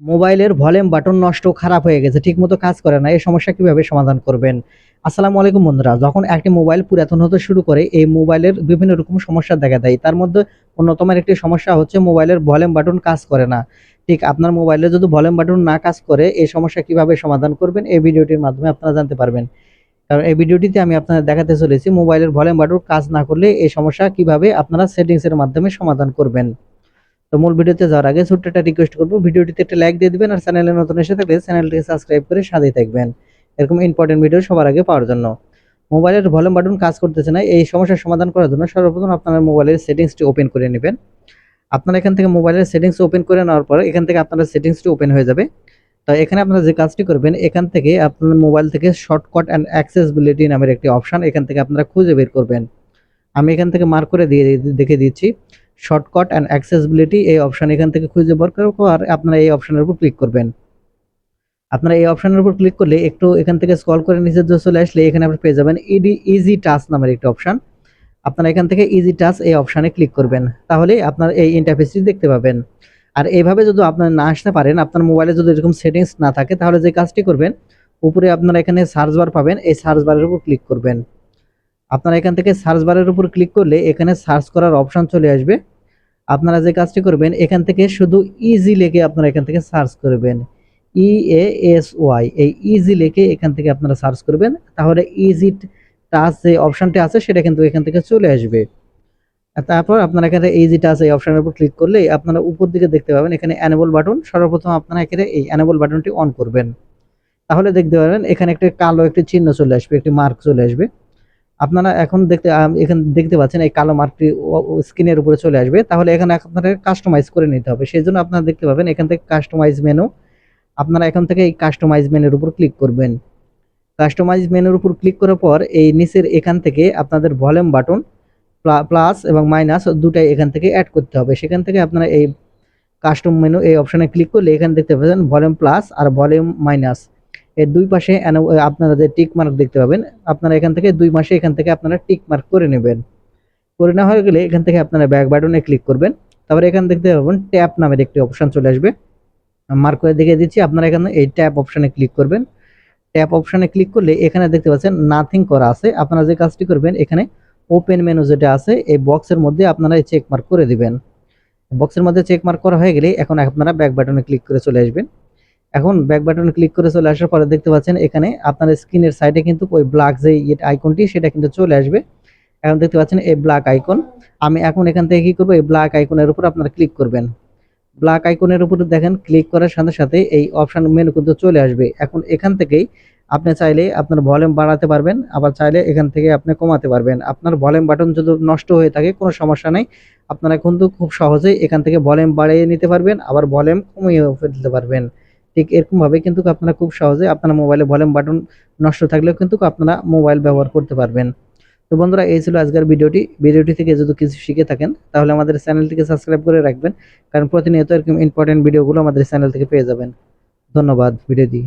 মোবাইলের volume button নষ্ট, খারাপ হয়ে গেছে, ঠিকমতো কাজ করে না, এই সমস্যা কীভাবে সমাধান করবেন? আসসালামু আলাইকুম বন্ধুরা, যখন একটি মোবাইল পুরাতন হতে শুরু করে, এই মোবাইলের বিভিন্ন রকম সমস্যা দেখা দেয়। তার মধ্যে অন্যতম একটি সমস্যা হচ্ছে মোবাইলের ভলিউম বাটন কাজ করে না। ঠিক আপনার মোবাইলে যদি ভলিউম বাটন না কাজ করে, এই সমস্যা কীভাবে সমাধান করবেন, এই ভিডিওটির মাধ্যমে আপনারা জানতে পারবেন। কারণ এই ভিডিওটিতে আমি আপনাদের দেখাতে চলেছি, মোবাইলের ভলিউম বাটন কাজ না করলে এই সমস্যা কীভাবে আপনারা সেটিংসের মাধ্যমে সমাধান করবেন। তো মূল ভিডিওতে যাওয়ার আগে ছোট্ট একটা রিকোয়েস্ট করব, ভিডিওটিতে একটা লাইক দিয়ে দিবেন আর চ্যানেলে নতুন এসে থাকলে চ্যানেলটিকে সাবস্ক্রাইব করে সাথেই থাকবেন। এরকম ইম্পর্টেন্ট ভিডিও সবার আগে পাওয়ার জন্য। মোবাইলের ভলিউম বাটন কাজ করতেছে না, এই সমস্যার সমাধান করার জন্য সর্বপ্রথম আপনার মোবাইলের সেটিংসটি ওপেন করে নেবেন। আপনারা এখান থেকে মোবাইলের সেটিংস ওপেন করে নেওয়ার পর এখান থেকে আপনার সেটিংসটি ওপেন হয়ে যাবে। তো এখানে আপনারা যে কাজটি করবেন, এখান থেকে আপনার মোবাইল থেকে শর্টকাট অ্যান্ড অ্যাক্সেসিবিলিটি নামের একটি অপশন এখান থেকে আপনারা খুঁজে বের করবেন। আমি এখান থেকে মার্ক করে দিয়ে, দেখে দিচ্ছি। শর্টকাট অ্যান্ড অ্যাক্সেসিবিলিটি এই অপশান এখান থেকে খুঁজে বের করার আপনারা এই অপশানের উপর ক্লিক করবেন। আপনারা এই অপশানের উপর ক্লিক করলে একটু এখান থেকে স্ক্রল করে নিচে চলে আসলে এখানে আপনি পেয়ে যাবেন ইডি ইজি টাচ নামের একটি অপশান আপনারা এখান থেকে ইজি টাচ এই অপশানে ক্লিক করবেন। তাহলে আপনার এই ইন্টারফেসটি দেখতে পাবেন। আর এইভাবে যদি আপনার না আসতে পারেন, আপনার মোবাইলে যদি এরকম সেটিংস না থাকে, তাহলে যে কাজটি করবেন, উপরে আপনারা এখানে সার্চ বার পাবেন। এই সার্চ বারের উপর ক্লিক করবেন। আপনারা এখান থেকে সার্চ বারের উপর ক্লিক করলে এখানে সার্চ করার অপশন চলে আসবে। আপনারা যে কাজটি করবেন, এখান থেকে শুধু ইজি লিখে আপনারা এখান থেকে সার্চ করবেন। ই এ এস ওয়াই এই ইজি লিখে এখান থেকে আপনারা সার্চ করবেন। তাহলে ইজি টাচ যে অপশনটি আছে, সেটা কিন্তু এখান থেকে চলে আসবে। তারপর আপনারা এখানে ইজি টাচ এই অপশনের উপর ক্লিক করলে আপনারা উপর দিকে দেখতে পাবেন, এখানে অ্যানেবল বাটন সর্বপ্রথম আপনারা এখানে এই অ্যানেবল বাটনটি অন করবেন। তাহলে দেখতে পাবেন, এখানে একটা কালো একটি চিহ্ন চলে আসবে, একটি মার্ক চলে আসবে। আপনারা এখন দেখতে এখানে দেখতে পাচ্ছেন এই কালো মার্কটি স্ক্রিনের উপরে চলে আসবে। তাহলে এখানে আপনাদের কাস্টমাইজ করে নিতে হবে। সেই জন্য আপনারা দেখতে পাবেন এখান থেকে কাস্টমাইজ মেনু আপনারা এখান থেকে এই কাস্টমাইজ মেনুর উপর ক্লিক করবেন। কাস্টমাইজ মেনুর উপর ক্লিক করার পর এই নিচের এখান থেকে আপনাদের ভলিউম বাটন প্লাস এবং মাইনাস দুটাই এখান থেকে অ্যাড করতে হবে। সেখান থেকে আপনারা এই কাস্টম মেনু এই অপশানে ক্লিক করলে এখানে দেখতে পাবেন ভলিউম প্লাস আর ভলিউম মাইনাস এর দুই পাশে আপনারা যে টিক মার্ক দেখতে পাবেন, আপনারা এখান থেকে দুই মাসে এখান থেকে আপনারা টিক মার্ক করে নেবেন। করে নেওয়া হয়ে গেলে এখান থেকে আপনারা ব্যাক বাটনে ক্লিক করবেন। তারপরে এখান দেখতে পাবেন ট্যাপ নামের একটি অপশন চলে আসবে। মার্ক করে দেখে দিচ্ছি, আপনারা এখানে এই ট্যাপ অপশানে ক্লিক করবেন। ট্যাপ অপশানে ক্লিক করলে এখানে দেখতে পাচ্ছেন নাথিং করা আছে। আপনারা যে কাজটি করবেন, এখানে ওপেন মেনু যেটা আছে, এই বক্সের মধ্যে আপনারা এই চেক মার্ক করে দিবেন। বক্সের মধ্যে চেক মার্ক করা হয়ে গেলে এখন আপনারা ব্যাক বাটনে ক্লিক করে চলে আসবেন। এখন ব্যাক বাটন ক্লিক করে চলে আসার পরে দেখতে পাচ্ছেন এখানে আপনার স্ক্রিনের সাইডে কিন্তু ওই ব্ল্যাক যে আইকনটি সেটা কিন্তু চলে আসবে। এখন দেখতে পাচ্ছেন এই ব্ল্যাক আইকন আমি এখন এখান থেকে কি করব? এই ব্ল্যাক আইকনের উপর আপনারা ক্লিক করবেন। ব্ল্যাক আইকনের উপর দেখেন ক্লিক করার সাথে সাথে এই অপশন মেনু কিন্তু চলে আসবে। এখন এখান থেকেই আপনি চাইলে আপনার ভলিউম বাড়াতে পারবেন, আবার চাইলে এখান থেকে আপনি কমাতে পারবেন। আপনার ভলিউম বাটন যদি নষ্ট হয়ে থাকে, কোনো সমস্যা নেই। আপনারা কিন্তু খুব সহজেই এখান থেকে ভলিউম বাড়িয়ে নিতে পারবেন, আবার ভলিউম কমিয়ে ফেলতে পারবেন। ঠিক এরকমভাবে কিন্তু আপনারা খুব সহজে আপনারা মোবাইলে ভলিউম বাটন নষ্ট থাকলেও কিন্তু আপনারা মোবাইল ব্যবহার করতে পারবেন। তো বন্ধুরা, এই ছিল আজকের ভিডিওটি। ভিডিওটি থেকে যদি কিছু শিখে থাকেন, তাহলে আমাদের চ্যানেলটিকে সাবস্ক্রাইব করে রাখবেন, কারণ প্রতিনিয়ত এরকম ইম্পর্টেন্ট ভিডিওগুলো আমাদের চ্যানেল থেকে পেয়ে যাবেন। ধন্যবাদ ভিডিও দিয়ে